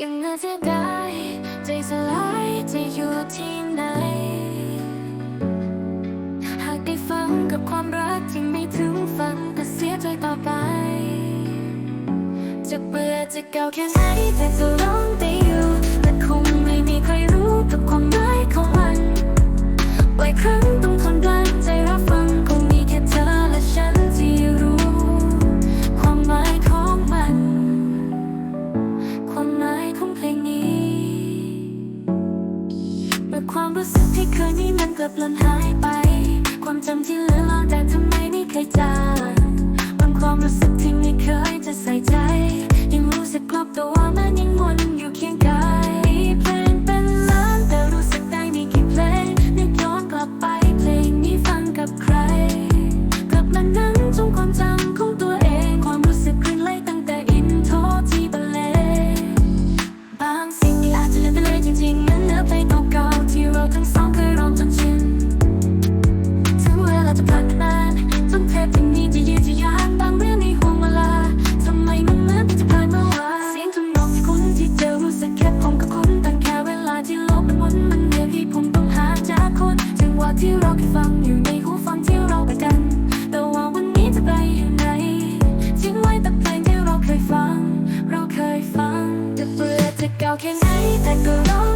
ยังน่าเสียดายใจสลายจะอยู่ที่ไหน หากได้ฟังกับความรักที่ไม่ถึงฝันก็เสียใจต่อไป จะเบื่อจะเก่าแค่ไหนแต่จะร้องเต รู้สึกที่เคยนี้มันกลับล่นหายไป ความจำที่เหลือลองแต่ทำไมไม่เคยจาง 여긴 나이 댓글로